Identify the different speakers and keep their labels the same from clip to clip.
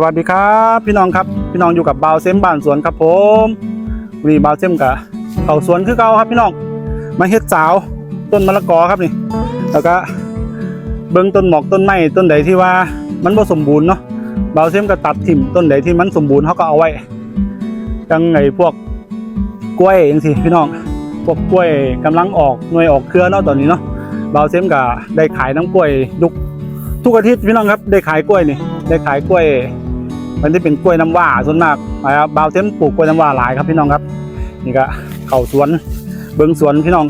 Speaker 1: สวัสดีครับ พี่น้องครับพี่น้องอยู่กับบาวเซมบ้านสวนครับผมวันนี้บาวเซมกับเขาสวนคือเก่าครับพี่น้องมาเฮ็ดสาวต้นมะละกอครับนี่ แล้วก็เบิ้งต้นหมอกต้นไม้ต้นใดที่ว่ามันบ่สมบูรณ์เนาะบาวเซมก็ตัดถิ่มต้นใดที่มันสมบูรณ์เขาก็เอาไว้จังไงพวกกล้วยจังซี่พี่น้องพวกกล้วยกำลังออกหน่วยออกเครือเนาะตอนนี้เนาะบาวเซมก็ได้ขายน้ำกล้วยทุกทุกอาทิตย์พี่น้องครับได้ขายกล้วยนี่ได้ขายกล้วย มันที่เป็นกล้วยน้ำว้าส่วนมากนะครับบาวเทมปลูกกล้วยน้ำว้าหลายครับพี่น้องครับ นี่ก็เข้าสวนเบิ้องสวนพี่น้อง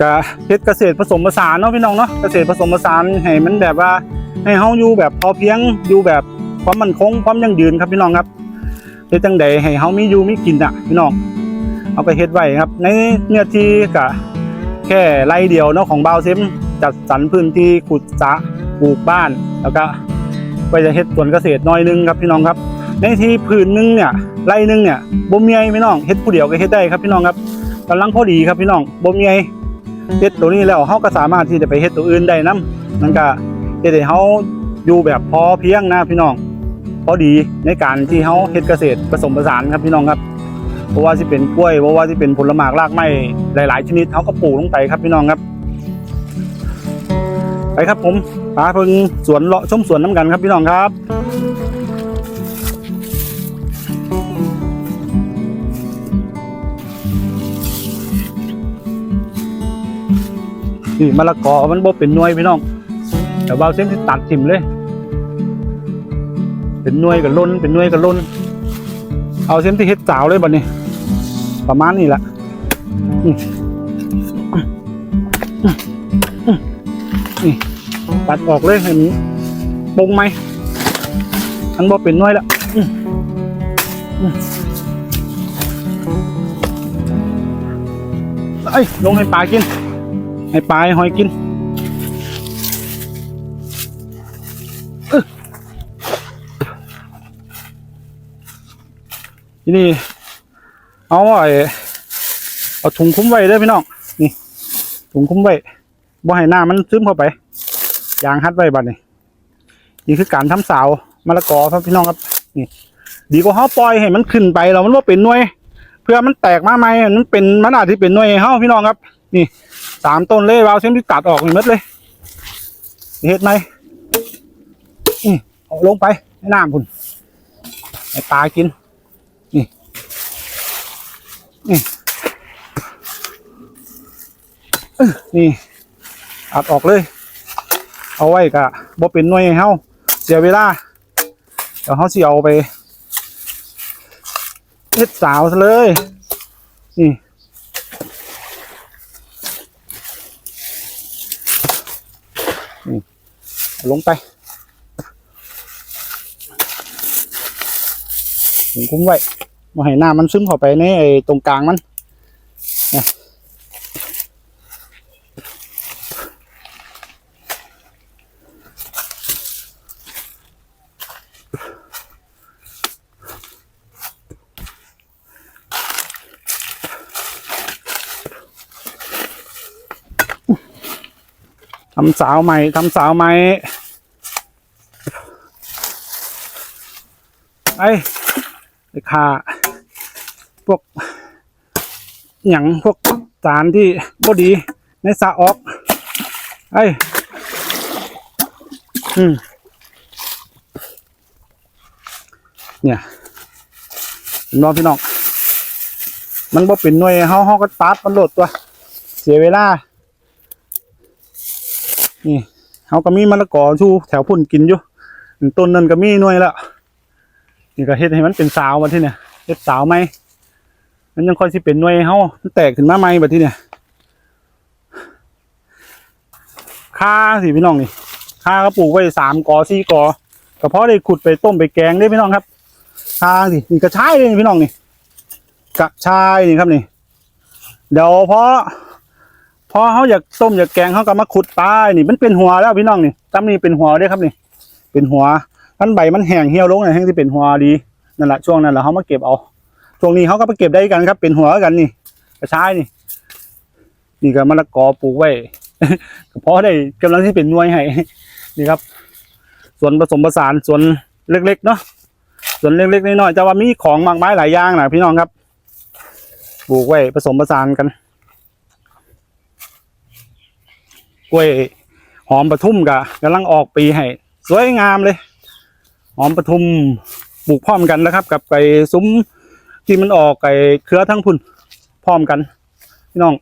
Speaker 1: ก็เฮ็ดเกษตรผสมผสานเนาะพี่น้องเนาะเกษตรผสมผสานให้มันแบบว่าให้เฮาอยู่แบบพอเพียงอยู่แบบความมั่นคงความยั่งยืนครับพี่น้องครับเฮ็ดจังใดให้เฮามีอยู่มีกินอะพี่น้องเอาไปเฮ็ดไว้ครับ ในเนื้อที่ก็แค่ไร่เดียวเนาะของบาวเซมจัดสรรพื้นที่ขุดสระปลูกบ้านแล้วก็ ไปจะเฮ็ดสวนเกษตรน้อยหนึงครับพี่น้องครับ ในที่พื้นหนึงเนี่ยไร่หนึงเนี่ยบ่มีไอ้พี่น้องเฮ็ดผู้เดียวก็เฮ็ดได้ครับพี่น้องครับกำลังพอดีครับพี่น้องบ่มีไอ้เฮ็ดตัวนี้แล้วเฮาก็สามารถที่จะไปเฮ็ดตัวอื่นได้นํมันก็เฮ็ดให้เฮาอยู่แบบพอเพียงนะพี่น้อง พอดีในการที่เฮาเฮ็ดเกษตรผสมผสานครับพี่น้องครับเพราะว่าสิเป็นกล้วยเพราะว่าสิเป็นผลไม้รากไม้หลาย ๆ ชนิดเฮาก็ปลูกลงไปครับพี่น้องครับไปครับผม พาเพิ่งสวนเลาะชมสวนน้ำกันครับพี่น้องครับนี่มะละกอมันบ่เป็นหน่วยพี่น้องแต่บาวเส้นที่ตัดทิ่มเลย เป็นหน่วยกับล้นเป็นหน่วยกับล้น เอาเส้นที่เฮ็ดสาวเลยบัดนี้ ประมาณนี้แหละนี่ ตัดออกเลยเห็นปงไหมอันบ่เป็นน้อยแล้วอืมอืมเอ้ยลงให้ปลากิน ให้ปลาให้หอยกินทีนี่เอาไอ้เอาถุงคุ้มไว้เด้พี่น้องนี่ถุงคุ้มไว้บ่ให้น้ามันซึมเข้าไป ยางฮัดไว้บัดนี้นี่คือการทำเสามะละกอครับพี่น้องครับนี่ดีกว่าเฮาปล่อยให้มันขึ้นไปแล้วมันว่าเป็นหน่วย เพื่อมันแตกมาใหม่มันเป็นมันอาจที่เป็นหน่วยให้เฮาพี่น้องครับ นี่สามต้นเลยวาวเส้นที่ตัดออกนี่หมดเลยเฮ็ดไหมนี่เอาลงไปให้น้ำพุ่นให้ปลากินนี่นี่อื้อนี่ตัดออกเลย เอาไว้กะบ่เป็นหน่วยให้เฮาเสียเวลาเดี๋ยวเฮาสิเอาไปเฮ็ดสาวซะเลย นี่นี่ลงไปถึงคุ้มไว้มาให้น้ำมันซึมเข้าไปในไอ้ตรงกลางมันเนี่ย ทำสาวใหม่ทำสาวใหม่ไอ้ไอ้ขาพวกหยังพวกสารที่บดีในสระออกไอ้อืมเนี่ยเห็นบ่พี่น้อง มันบ่เป็นหน่วยเฮาเฮาก็ตัดมันโหลดตัว เสียเวลา นี่เขาก็มีมะละกอชูแถวพุ่นกินอยู่ต้นนั้นก็มีหน่วยแล้วนี่ก็เฮ็ดให้มันเป็นสาวมาที่เนี่ยเฮ็ดสาวไหมมันยังค่อยสิเป็นหน่วยเขามันแตกขึ้นมาใหม่แบบที่เนี่ยค่าสิพี่น้องนี่ค่าก็ปลูกไว้สามกอสี่กอก็เพราะได้ขุดไปต้มไปแกงได้พี่น้องครับค่าสินี่กระชายเลยพี่น้องนี่กระชายนี่ครับนี่เดี๋ยวเพราะ พอเขาอยากต้มอยากแกงเขาก็มาขุดปลายนี่มันเป็นหัวแล้วพี่น้องนี่จำนี่เป็นหัวด้อครับนี่ เป็นหัวมันใบมันแห้งเหี่ยวลงเนี่ยแห้งที่เป็นหัวดีนั่นแหละช่วงนั้นแหละเขามาเก็บเอาช่วงนี้เขาก็ไปเก็บได้กันครับ เป็นหัวกันนี่กระชายนี่ นี่ก็มะละกอปลูกไว้เพราะได้กำลังที่เป็นนวยให้นี่ครับ ส่วนผสมผสานส่วนเล็กๆเนาะส่วนเล็กๆน้อยๆแต่ว่ามีของมากมายหลายอย่างนะพี่น้องครับปลูกไว้ผสมผสานกันก ล้วยหอมปทุมกะกำลังออกปีให้สวยงามเลย หอมปทุมปลูกพร้อมกันนะครับ กับไก่ซุ้มที่มันออกไก่เครือทั้งพุ่นพร้อมกัน พี่น้อง